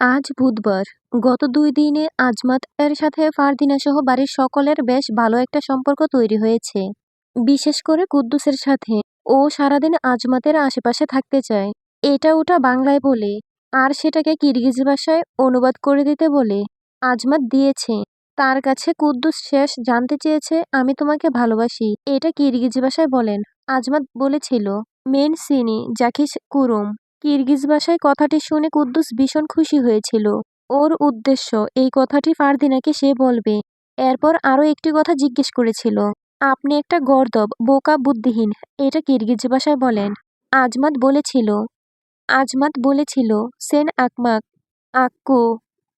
আজ বুধবার। গত দুই দিনে আজমাত এর সাথে ফারদিনা সহ বাড়ির সকলের বেশ ভালো একটা সম্পর্ক তৈরি হয়েছে। বিশেষ করে কুদ্দুসের সাথে। ও সারাদিন আজমাতের আশেপাশে থাকতে চায়। এটা ওটা বাংলায় বলে। আর সেটাকে কিরগিজ ভাষায় অনুবাদ করে দিতে বলে। আজমাত দিয়েছে, তার কাছে কুদ্দুস শেষ জানতে চেয়েছে, আমি তোমাকে ভালোবাসি। এটা কিরগিজ ভাষায় বলেন। আজমাত বলেছিল, মেন সিনি জাকিস কুরুম। কিরগিজ ভাষায় কথাটি শুনে কুদ্দুস ভীষণ খুশি হয়েছিল। ওর উদ্দেশ্য, এই কথাটি ফারদিনাকে সে বলবে। এরপর আরও একটি কথা জিজ্ঞেস করেছিল। আপনি একটা গর্দব, বোকা বুদ্ধিহীন, এটা কিরগিজ ভাষায় বলেন। আজমাত বলেছিল। আজমাত বলেছিল, সেন আকমাক আক্কু,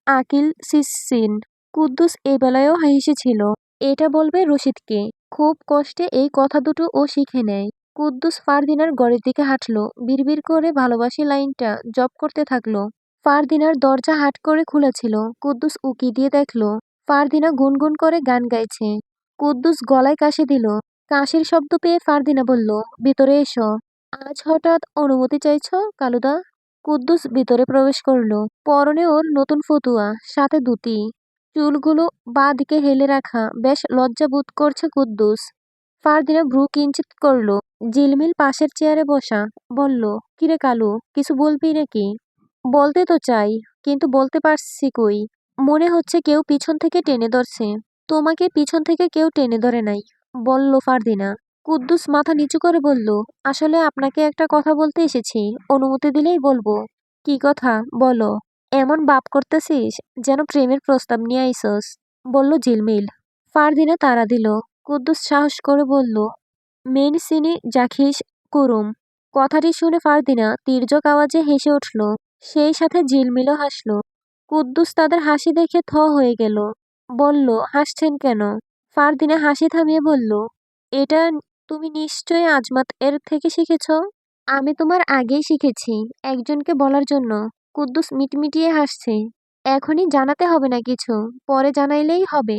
আকিল সিসিন কুদ্দুস এ বেলায়ও হেসেছিল। এটা বলবে রশিদকে। খুব কষ্টে এই কথা দুটো ও শিখে নেয়। কুদ্দুস ফারদিনার গড়ের দিকে হাঁটলো। বিড়বিড় করে ভালোবাসি লাইনটা জপ করতে থাকল। ফারদিনার দরজা হাট করে খুলেছিল। কুদ্দুস উকি দিয়ে দেখল, ফারদিনা গুনগুন করে গান গাইছে। কুদ্দুস গলায় কাশি দিল। কাশির শব্দ পেয়ে ফারদিনা বলল, ভিতরে এসো। আজ হঠাৎ অনুমতি চাইছ, কালুদা? কুদ্দুস ভিতরে প্রবেশ করল। পরনে ওর নতুন ফতুয়া, সাথে দুটি চুলগুলো বা দিকে হেলে রাখা, বেশ লজ্জা বোধ করছে কুদ্দুস। ফারদিনা ভ্রু কিঞ্চিত করল জিলমিল পাশের চেয়ারে বসা। বলল, কিরে কালু, কিছু বলবি নাকি? বলতে তো চাই, কিন্তু বলতে পারছি কই? মনে হচ্ছে কেউ পিছন থেকে টেনে ধরছে। তোমাকে পিছন থেকে কেউ টেনে ধরে নাই, বলল ফারদিনা। কুদ্দুস মাথা নিচু করে বলল, আসলে আপনাকে একটা কথা বলতে এসেছি, অনুমতি দিলেই বলব। কি কথা? বলো। এমন বাপ করতেছিস, যেন প্রেমের প্রস্তাব নিয়ে আইসস, বলল জিলমিল ফারদিনা তারা দিল। কুদ্দুস সাহস করে বলল, মেন সিনি জাখিস কুরুম। কথাটি শুনে ফারদিনা তীর্যক আওয়াজে হেসে উঠল, সেই সাথে ঝিলমিলও হাসল। কুদ্দুস তাদের হাসি দেখে থ হয়ে গেল, বলল, হাসছেন কেন? ফারদিনা হাসি থামিয়ে বলল, এটা তুমি নিশ্চয়ই আজমাত এর থেকে শিখেছ? আমি তোমার আগেই শিখেছি একজনকে বলার জন্য কুদ্দুস মিটমিটিয়ে হাসছে, এখনই জানাতে হবে না কিছু, পরে জানাইলেই হবে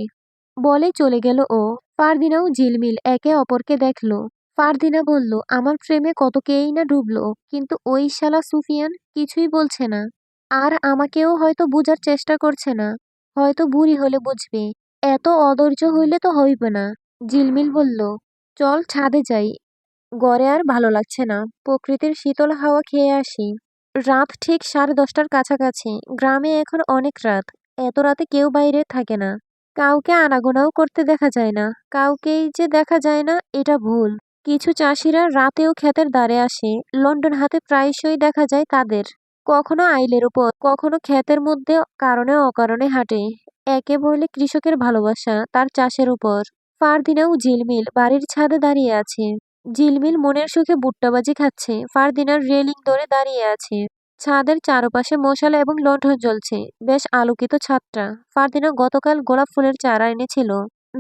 বলে চলে গেল ও। ফারদিনাও ঝিলমিল একে অপরকে দেখল। ফারদিনা বলল, আমার প্রেমে কত কেই না ডুবলো, কিন্তু ওই শালা সুফিয়ান কিছুই বলছে না। আর আমাকেও হয়তো বুঝার চেষ্টা করছে না। হয়তো বুড়ি হলে বুঝবে। এত অধৈর্য হইলে তো হইবে না। ঝিলমিল বলল, চল ছাদে যাই। গড়ে আর ভালো লাগছে না। প্রকৃতির শীতল হাওয়া খেয়ে আসি। রাত ঠিক সাড়ে দশটার কাছাকাছি। গ্রামে এখন অনেক রাত। এত রাতে কেউ বাইরে থাকে না। কাউকে আনাগোনাও করতে দেখা যায় না। কাউকেই যে দেখা যায় না, এটা ভুল। কিছু চাষিরা রাতেও ক্ষেতের দ্বারে আসে, লন্ডন হাতে প্রায়শই দেখা যায় তাদের। কখনো আইলের উপর কখনো ক্ষেতের মধ্যে কারণে অকারণে হাঁটে। একে বলে কৃষকের ভালোবাসা, তার চাষের উপর ফারদিনাও ঝিলমিল, বাড়ির ছাদে দাঁড়িয়ে আছে। ঝিলমিল মনের সুখে ভুট্টাবাজি খাচ্ছে, ফারদিনার রেলিং ধরে দাঁড়িয়ে আছে। ছাদের চারপাশে মশাল এবং লণ্ঠন জ্বলছে। বেশ আলোকিত ছাদটা। ফারদিনা গতকাল গোলাপ ফুলের চারা এনেছিল।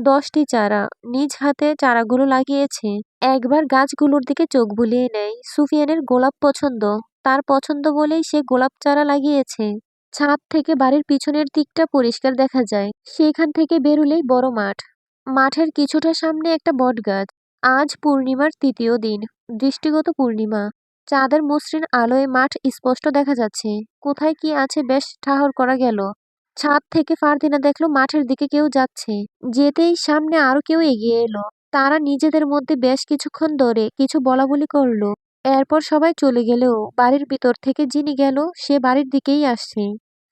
দশটি চারা। নিজ হাতে চারাগুলো লাগিয়েছে। একবার গাছগুলোর দিকে চোখ বুলিয়ে নেয়। সুফিয়ানের গোলাপ পছন্দ। তার পছন্দ বলেই সে গোলাপ চারা লাগিয়েছে। ছাদ থেকে বাড়ির পিছনের দিকটা পরিষ্কার দেখা যায়। সেখান থেকে বেরুলেই বড় মাঠ। মাঠের কিছুটা সামনে একটা বট গাছ আজ পূর্ণিমার তৃতীয় দিন। দৃষ্টিগত পূর্ণিমা। চাঁদের মসৃণ আলোয় মাঠ স্পষ্ট দেখা যাচ্ছে। কোথায় কি আছে বেশ ঠাহর করা গেল। ছাদ থেকে ফারদিনা দেখল মাঠের দিকে কেউ যাচ্ছে। যেতেই সামনে আরও কেউ এগিয়ে এলো। তারা নিজেদের মধ্যে বেশ কিছুক্ষণ ধরে কিছু বলাবলি করল। এরপর সবাই চলে গেলেও বাড়ির ভিতর থেকে যিনি গেল, সে বাড়ির দিকেই আসছে।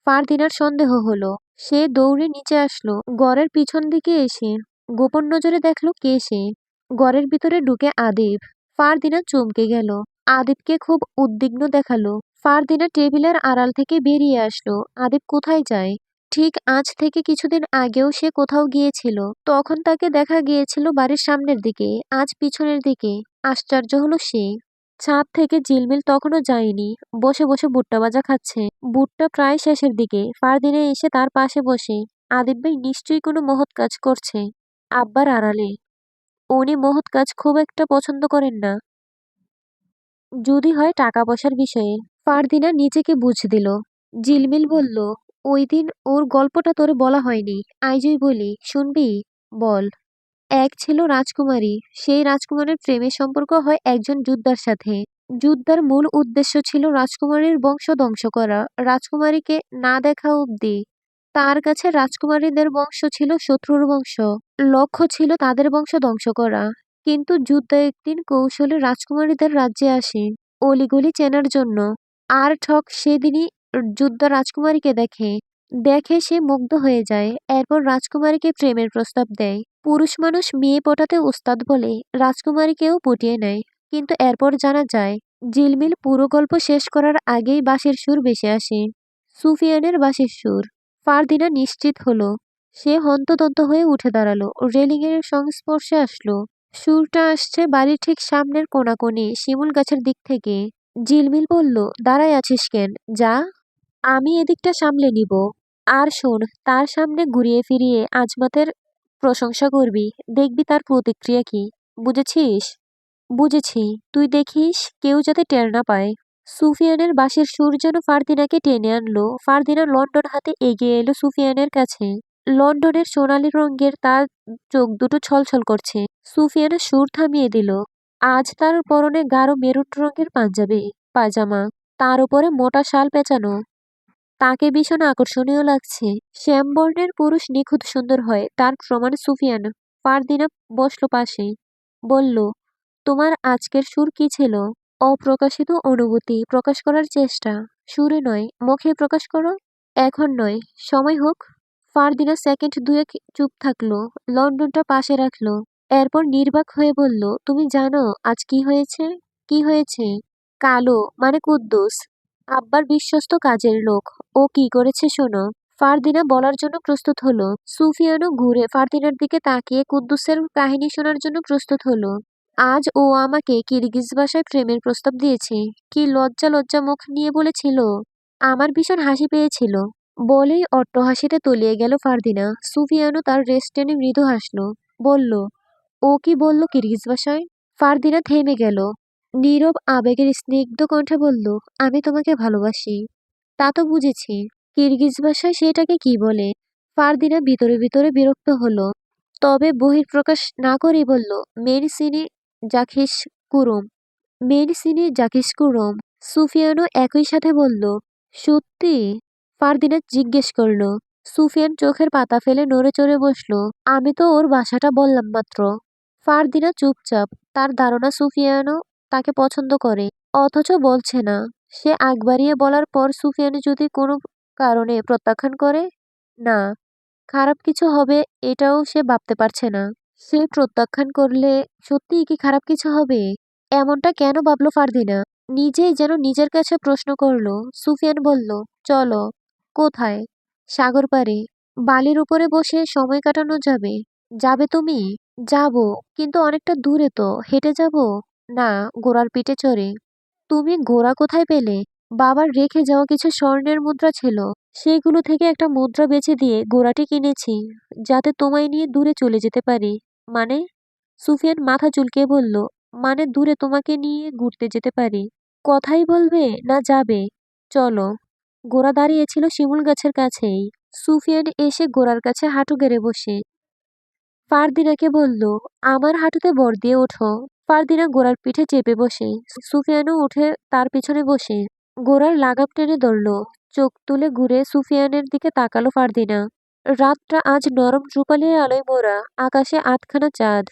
ফারদিনার সন্দেহ হলো। সে দৌড়ে নিচে আসলো। গড়ের পিছন দিকে এসে গোপন নজরে দেখল কে সে। গড়ের ভিতরে ঢুকে আদিব। ফারদিনা চমকে গেল। আদিবকে খুব উদ্বিগ্ন দেখাল। ফারদিনা টেবিলের আড়াল থেকে বেরিয়ে আসলো। আদিব কোথায় যায়? ঠিক আজ থেকে কিছুদিন আগেও সে কোথাও গিয়েছিল। তখন তাকে দেখা গিয়েছিল বাড়ির সামনের দিকে, আজ পিছনের দিকে। আশ্চর্য হলো সে। ছাদ থেকে জিলমিল তখনও যায়নি। বসে বসে ভুট্টা ভাজা খাচ্ছে। ভুট্টা প্রায় শেষের দিকে। ফারদিনে এসে তার পাশে বসে। আদিব ভাই নিশ্চয়ই কোনো মহৎ কাজ করছে। আব্বার আড়ালে। উনি মহৎ কাজ খুব একটা পছন্দ করেন না। যদি হয় টাকা পয়সার বিষয়ে। ফারদিনা নিজেকে বুঝ দিল। জিলমিল বলল, ওই দিন ওর গল্পটা তোরে বলা হয়নি। আইজই বলি, শুনবি? বল। এক ছিল রাজকুমারী। সেই রাজকুমারের প্রেমের সম্পর্ক হয় একজন যোদ্ধার সাথে। যুদ্ধের মূল উদ্দেশ্য ছিল রাজকুমারীর বংশ ধ্বংস করা। রাজকুমারীকে না দেখা অবধি তার কাছে রাজকুমারীদের বংশ ছিল শত্রুর বংশ। লক্ষ্য ছিল তাদের বংশ ধ্বংস করা। কিন্তু যুদ্ধ একদিন কৌশলে রাজকুমারীদের রাজ্যে আসে অলিগলি চেনার জন্য। আর ঠক সেদিনই যুদ্ধ রাজকুমারীকে দেখে। দেখে সে মুগ্ধ হয়ে যায়, এরপর রাজকুমারীকে প্রেমের প্রস্তাব দেয়। পুরুষ মানুষ মেয়ে পটাতে উস্তাদ বলে রাজকুমারীকেও পটিয়ে নেয়। কিন্তু এরপর জানা যায় জিলমিল পুরো গল্প শেষ করার আগেই বাঁশির সুর ভেসে আসে। সুফিয়ানের বাঁশির সুর। ফারদিনা নিশ্চিত হলো। সে হন্তদন্ত হয়ে উঠে দাঁড়াল। রেলিংয়ের সংস্পর্শে আসলো। সুরটা আসছে বাড়ির ঠিক সামনের কোনাকোণে শিমুল গাছের দিক থেকে। জিলমিল বলল, দাঁড়ায় আছিস কেন? যা। আমি এদিকটা সামলে নিব। আর শোন, তার সামনে ঘুরিয়ে ফিরিয়ে আজমাতের প্রশংসা করবি। দেখবি তার প্রতিক্রিয়া কি। বুঝেছিস? বুঝেছি। তুই দেখিস, কেউ যাতে টের না পায়। সুফিয়ানের বাঁশির সুর যেন ফারদিনাকে টেনে আনলো। ফারদিনা লন্ডন হাতে এগিয়ে এলো সুফিয়ানের কাছে। লন্ডনের সোনালি রঙের তার চোখ দুটো ছলছল করছে। সুফিয়ানের সুর থামিয়ে দিল। আজ তার পরনে গাঢ় মেরুন রঙের পাঞ্জাবি, পায়জামা, তার উপরে মোটা শাল পেঁচানো। তাকে ভীষণ আকর্ষণীয় লাগছে। শ্যামবর্ণের পুরুষ নিখুঁত সুন্দর হয়, তার প্রমাণ সুফিয়ান। ফারদিনা বসল পাশে। বলল, তোমার আজকের সুর কি ছিল? অপ্রকাশিত অনুভূতি প্রকাশ করার চেষ্টা। সুরে নয়, মুখে প্রকাশ করো। এখন নয়, সময় হোক। ফারদিনা সেকেন্ড দুয়েক চুপ থাকল, লন্ডনটা পাশে রাখল। এরপর নির্বাক হয়ে বলল, তুমি জানো আজ কি হয়েছে? কি হয়েছে? কালো মানে কুদ্দুস। আব্বার বিশ্বস্ত কাজের লোক। ও কি করেছে শোনো? ফারদিনা বলার জন্য প্রস্তুত হলো। সুফিয়ানো ঘুরে ফারদিনার দিকে তাকিয়ে কুদ্দুসের কাহিনী শোনার জন্য প্রস্তুত হলো। আজ ও আমাকে কিরগিজ ভাষায় প্রেমের প্রস্তাব দিয়েছে। কি লজ্জা লজ্জা মুখ নিয়ে বলেছিল। আমার ভীষণ হাসি পেয়েছিল। বলেই অট্ট হাসিতে তলিয়ে গেল ফারদিনা। সুফিয়ানো তার রেস্ট টেনে মৃদু হাসল। বলল, ও কি বলল কিরগিজ ভাষায় ফারদিনা থেমে গেল। নীরব আবেগের স্নিগ্ধ কণ্ঠে বলল, আমি তোমাকে ভালোবাসি। তা তো বুঝেছি। কিরগিজ ভাষায় সেটাকে কি বলে? ফারদিনা ভিতরে ভিতরে বিরক্ত হলো। তবে বহিঃপ্রকাশ না করেই বলল মেডিসিনি জাখিস কুরুম। মেডিসিনি জাকিস কুরুম। সুফিয়ানও একই সাথে বলল, সত্যি? ফারদিনা জিজ্ঞেস করল, সুফিয়ান চোখের পাতা ফেলে নড়ে চড়ে বসল, আমি তো ওর বাসাটা বললাম মাত্র। ফারদিনা চুপচাপ, তার ধারণা সুফিয়ানও তাকে পছন্দ করে, অথচ বলছে না। সে আগ বাড়িয়ে বলার পর সুফিয়ান যদি কোনো কারণে প্রত্যাখ্যান করে, না, খারাপ কিছু হবে এটাও সে ভাবতে পারছে না। সে প্রত্যাখ্যান করলে সত্যিই কি খারাপ কিছু হবে? এমনটা কেন ভাবলো ফারদিনা? নিজেই যেন নিজের কাছে প্রশ্ন করল। সুফিয়ান বলল, চলো কোথায়? সাগর পাড়ে। বালির উপরে বসে সময় কাটানো যাবে। যাবে তুমি? যাব, কিন্তু অনেকটা দূরে তো। হেঁটে যাব? না ঘোড়ার পিঠে চড়ে। তুমি ঘোড়া কোথায় পেলে? বাবার রেখে যাওয়া কিছু স্বর্ণের মুদ্রা ছিল। সেগুলো থেকে একটা মুদ্রা বেছে দিয়ে ঘোড়াটি কিনেছি, যাতে তোমায় নিয়ে দূরে চলে যেতে পারি। মানে? সুফিয়ান মাথা চুলকে বলল মানে দূরে তোমাকে নিয়ে ঘুরতে যেতে পারি। কথাই বলবে না যাবে? চলো। গোড়া দাঁড়িয়েছিল শিমুল গাছের কাছেই। সুফিয়ান এসে গোড়ার কাছে হাঁটু গেড়ে বসে। ফারদিনাকে বলল, আমার হাঁটুতে বর দিয়ে ওঠো। ফারদিনা গোড়ার পিঠে চেপে বসে। সুফিয়ানও উঠে তার পিছনে বসে। গোড়ার লাগাম টেনে ধরল। চোখ তুলে ঘুরে সুফিয়ানের দিকে তাকালো ফারদিনা। রাতটা আজ নরম রূপালি আলোয় মোড়া আকাশে আটখানা চাঁদ।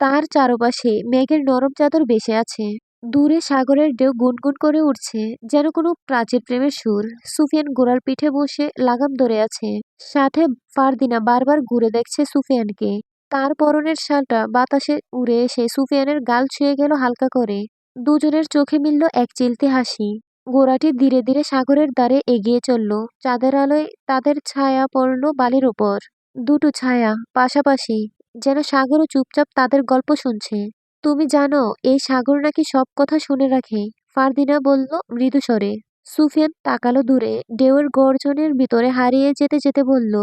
তার চারপাশে মেঘের নরম চাদর বেসে আছে। দূরে সাগরের ঢেউ গুনগুন করে উঠছে, যেন কোনো প্রাচীর প্রেমের সুর। সুফিয়ান গোড়ার পিঠে বসে লাগাম ধরে আছে। সাথে ফারদিনা বারবার ঘুরে দেখছে সুফিয়ানকে। তার পরনের শালটা বাতাসে উড়ে এসে সুফিয়ানের গাল ছুঁয়ে গেল হালকা করে। দুজনের চোখে মিলল এক চিলতে হাসি। গোড়াটি ধীরে ধীরে সাগরের দ্বারে এগিয়ে চলল, চাঁদের আলোয় তাদের ছায়া পড়ল বালির ওপর। দুটো ছায়া, পাশাপাশি, যেন সাগরও চুপচাপ তাদের গল্প শুনছে। তুমি জানো, এই সাগর নাকি সব কথা শুনে রাখে। ফারদিনা বলল, মৃদু স্বরে। সুফিয়ান তাকালো দূরে, ঢেউয়ের গর্জনের ভিতরে হারিয়ে যেতে যেতে বলল,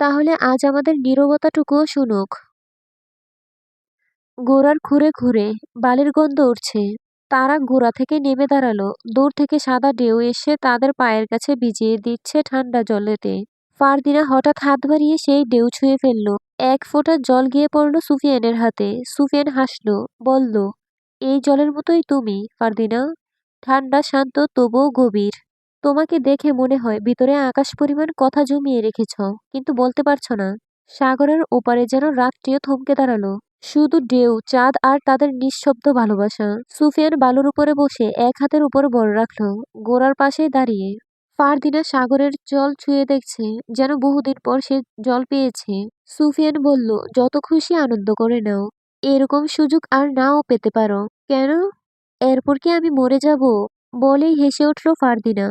তাহলে আজ আমাদের নীরবতাটুকুও শুনুক। গোড়ার খুঁড়ে খুঁড়ে বালির গন্ধ উঠছে। তারা গোড়া থেকে নেমে দাঁড়াল। দূর থেকে সাদা ঢেউ এসে তাদের পায়ের কাছে ভিজিয়ে দিচ্ছে ঠান্ডা জলেতে। ফারদিনা হঠাৎ হাত বাড়িয়ে সেই ঢেউ ছুঁয়ে ফেলল। এক ফোঁটা জল গিয়ে পড়ল সুফিয়ানের হাতে। সুফিয়ান হাসলো, বলল, এই জলের মতোই তুমি, ফারদিনা। ঠান্ডা, শান্ত, তবুও গভীর। তোমাকে দেখে মনে হয় ভিতরে আকাশ পরিমাণ কথা জমিয়ে রেখেছ, কিন্তু বলতে পারছ না। সাগরের ওপারে যেন রাত্রিও থমকে দাঁড়াল। শুধু ঢেউ, চাঁদ আর তাদের নিঃশব্দ ভালোবাসা। সুফিয়ান বালুর উপরে বসে এক হাতের উপর বড় রাখল, গোড়ার পাশে দাঁড়িয়ে ফারদিনা সাগরের জল ছুঁয়ে দেখছে, যেন বহুদিন পর সে জল পেয়েছে। সুফিয়ান বলল, যত খুশি আনন্দ করে নাও। এরকম সুযোগ আর নাও পেতে পারো। কেন? এরপর কি আমি মরে যাব? বলেই হেসে উঠল ফারদিনা।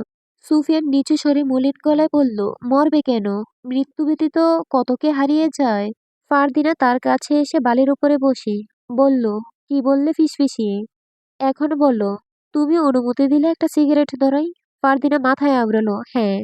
সুফিয়ান নিচু স্বরে মলিন গলায় বলল, মরবে কেন? মৃত্যু ব্যতীত কতকে হারিয়ে যায়? ফারদিনা তার কাছে এসে বালির উপরে বসে, বলল, কি বললে ফিসফিসিয়ে? এখন বলো তুমি অনুমতি দিলে একটা সিগারেট ধরাই? ফারদিনা মাথায় আওড়ালো হ্যাঁ।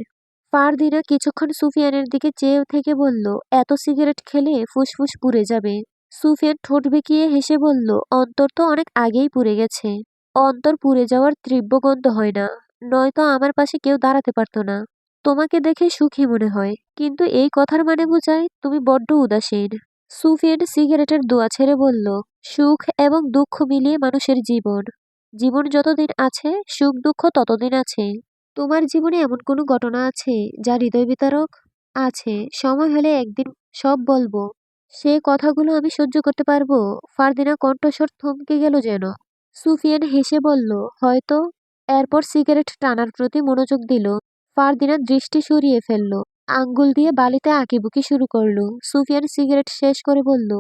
ফারদিনা কিছুক্ষণ সুফিয়ানের দিকে চেয়ে থেকে বলল, এত সিগারেট খেলে ফুসফুস পুড়ে যাবে। সুফিয়ান ঠোঁট বেঁকিয়ে হেসে বলল, অন্তর তো অনেক আগেই পুড়ে গেছে। অন্তর পুড়ে যাওয়ার তীব্র গন্ধ হয় না। নয়তো আমার পাশে কেউ দাঁড়াতে পারতো না। তোমাকে দেখে সুখী মনে হয়। কিন্তু এই কথার মানে বোঝায় তুমি বড্ড উদাসীন। সুফিয়ান সিগারেটের দোয়া ছেড়ে বলল, সুখ এবং দুঃখ মিলিয়ে মানুষের জীবন। জীবন যতদিন আছে, সুখ, দুঃখ ততদিন আছে। তোমার জীবনে এমন কোনো ঘটনা আছে, যা হৃদয় বিতারক? আছে। সময় হলে একদিন সব বলব। সে কথাগুলো আমি সহ্য করতে পারব। ফারদিনা কণ্ঠস্বর থমকে গেল যেন। সুফিয়ান হেসে বলল, হয়তো। এরপর সিগারেট টানার প্রতি মনোযোগ দিল। ফারদিনা দৃষ্টি সরিয়ে ফেলল। আঙ্গুল দিয়ে বালিতে আঁকিবুকি শুরু করল। সুফিয়ান সিগারেট শেষ করে বলল,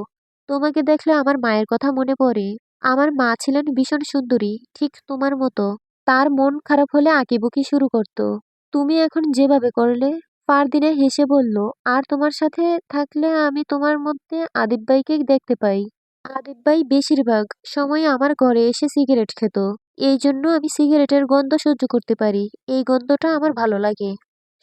তোমাকে দেখলে আমার মায়ের কথা মনে পড়ে। আমার মা ছিলেন ভীষণ সুন্দরী, ঠিক তোমার মতো। তার মন খারাপ হলে আঁকিবুকি শুরু করত। তুমি এখন যেভাবে করলে, ফারদিনা হেসে বলল, আর তোমার সাথে থাকলে আমি তোমার মধ্যে আদিব ভাইকে দেখতে পাই। আদিব ভাই বেশিরভাগ সময় আমার ঘরে এসে সিগারেট খেত। এই জন্য আমি সিগারেটের গন্ধ সহ্য করতে পারি। এই গন্ধটা আমার ভালো লাগে।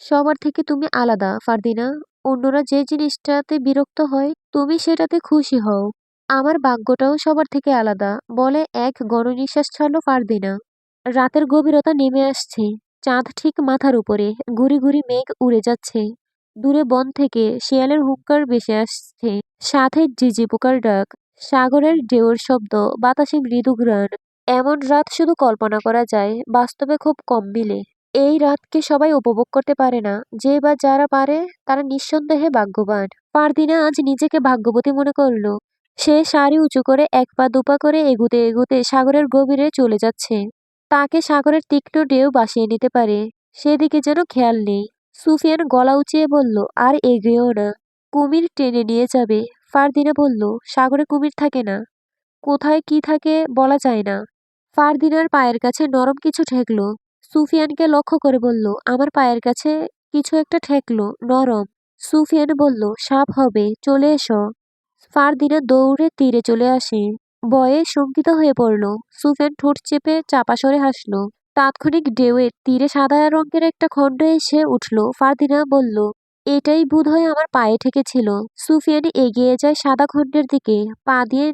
সবার থেকে তুমি আলাদা, ফারদিনা। অন্যরা যে জিনিসটাতে বিরক্ত হয়, তুমি সেটাতে খুশি হও। আমার ভাগ্যটাও সবার থেকে আলাদা, বলে এক গণনিঃশ্বাস ছাড়ল ফারদিনা। রাতের গভীরতা নেমে আসছে, চাঁদ ঠিক মাথার উপরে, ঘুরি ঘুরি মেঘ উড়ে যাচ্ছে। দূরে বন থেকে শিয়ালের হুঙ্কার ভেসে আসছে, সাথে জিজি পোকার ডাক, সাগরের ঢেউর শব্দ, বাতাসে মৃদু ঘ্রাণ। এমন রাত শুধু কল্পনা করা যায়, বাস্তবে খুব কম মিলে। এই রাতকে সবাই উপভোগ করতে পারে না, যে বা যারা পারে, তারা নিঃসন্দেহে ভাগ্যবান। পারদিনা আজ নিজেকে ভাগ্যবতী মনে করল। সে শাড়ি উঁচু করে এক পা দুপা করে এগুতে এগুতে সাগরের গভীরে চলে যাচ্ছে। তাকে সাগরের তীক্ষ্ণ ঢেউ বাসিয়ে নিতে পারে। সেদিকে যেন খেয়াল নেই। সুফিয়ান গলা উঁচিয়ে বলল, আর এগিয়েও না। কুমির টেনে নিয়ে যাবে। ফারদিনা বলল, সাগরে কুমির থাকে না। কোথায় কি থাকে বলা যায় না। ফারদিনার পায়ের কাছে নরম কিছু ঠেকলো। সুফিয়ানকে লক্ষ্য করে বলল, আমার পায়ের কাছে কিছু একটা ঠেকলো, নরম। সুফিয়ান বলল, সাপ হবে, চলে এসো। ফারদিনা দৌড়ে তীরে চলে আসে। বয়ে শঙ্কিত হয়ে পড়ল। সুফেন ঠোঁট চেপে চাপা সরে হাসলো। তাৎক্ষণিক ঢেউয়ের তীরে সাদা রঙের একটা খণ্ড এসে উঠল। ফারদিনা বলল, এটাই বোধহয় আমার পায়ে ঠেকেছিল। সুফিয়ান এগিয়ে যায় সাদা খণ্ডের দিকে। পা দিয়ে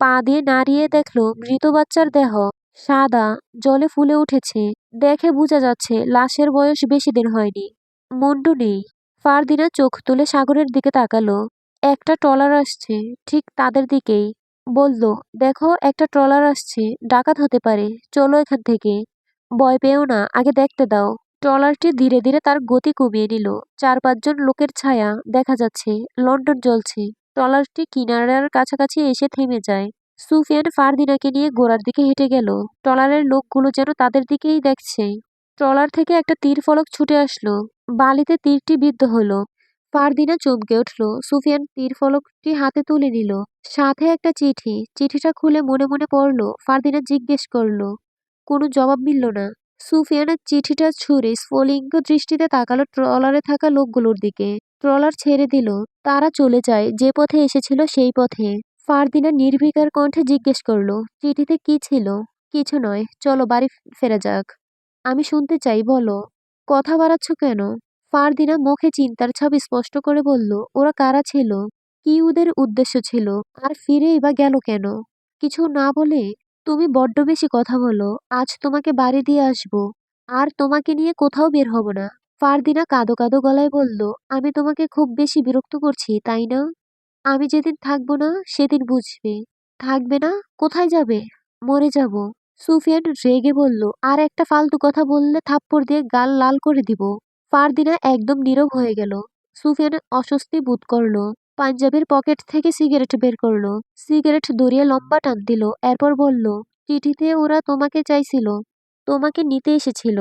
পা দিয়ে নাড়িয়ে দেখল মৃত বাচ্চার দেহ। সাদা, জলে ফুলে উঠেছে। দেখে বোঝা যাচ্ছে লাশের বয়স বেশি দিন হয়নি। মুন্ডু নেই। ফারদিনা চোখ তুলে সাগরের দিকে তাকালো। একটা ট্রলার আসছে, ঠিক তাদের দিকেই। বলল, দেখো, একটা ট্রলার আসছে, ডাকাত হতে পারে, চলো এখান থেকে। ভয় পেও না, আগে দেখতে দাও। ট্রলারটি ধীরে ধীরে তার গতি কমিয়ে নিল। চার পাঁচজন লোকের ছায়া দেখা যাচ্ছে, লন্ডন জ্বলছে। ট্রলারটি কিনারার কাছাকাছি এসে থেমে যায়। সুফিয়ান ফারদিনাকে নিয়ে গোড়ার দিকে হেঁটে গেল। ট্রলারের লোকগুলো যেন তাদের দিকেই দেখছে। ট্রলার থেকে একটা তীর ফলক ছুটে আসলো। বালিতে তীরটি বিদ্ধ হলো। ফারদিনা চমকে উঠল। সুফিয়ান তীর ফলকটি হাতে তুলে নিল। সাথে একটা চিঠি। চিঠিটা খুলে মনে মনে পড়ল। ফারদিনা জিজ্ঞেস করল, কোনো জবাব মিলল না। সুফিয়ানের চিঠিটা ছুঁড়ে স্ফলিঙ্গ দৃষ্টিতে তাকালো ট্রলারে থাকা লোকগুলোর দিকে। ট্রলার ছেড়ে দিল। তারা চলে যায়। যে পথে এসেছিল সেই পথে। ফারদিনা নির্বিকার কণ্ঠে জিজ্ঞেস করল, চিঠিতে কি ছিল? কিছু নয়। চলো বাড়ি ফেরা যাক। আমি শুনতে চাই, বলো। কথা বাড়াচ্ছ কেন? ফারদিনা মুখে চিন্তার ছাপ স্পষ্ট করে বলল, ওরা কারা ছিল? কি ওদের উদ্দেশ্য ছিল? আর ফিরেই বা গেল কেন? কিছু না বলে তুমি বড্ড বেশি কথা বলো, আজ তোমাকে বাড়ি দিয়ে আসব, আর তোমাকে নিয়ে কোথাও বের হব না। ফারদিনা কাঁদো কাঁদো গলায় বলল, আমি তোমাকে খুব বেশি বিরক্ত করছি, তাই না? আমি যেদিন থাকব না, সেদিন বুঝবে। থাকবে না? কোথায় যাবে? মরে যাব। সুফিয়ান রেগে বলল, আর একটা ফালতু কথা বললে থাপ্পড় দিয়ে গাল লাল করে দিব। ফারদিনা একদম নীরব হয়ে গেল। সুফিয়ান অস্বস্তি বোধ করল। পাঞ্জাবের পকেট থেকে সিগারেট বের করল। সিগারেট দরিয়ে লম্বা টান দিল। এরপর বলল, চিঠিতে ওরা তোমাকে চাইছিল। তোমাকে নিতে এসেছিল।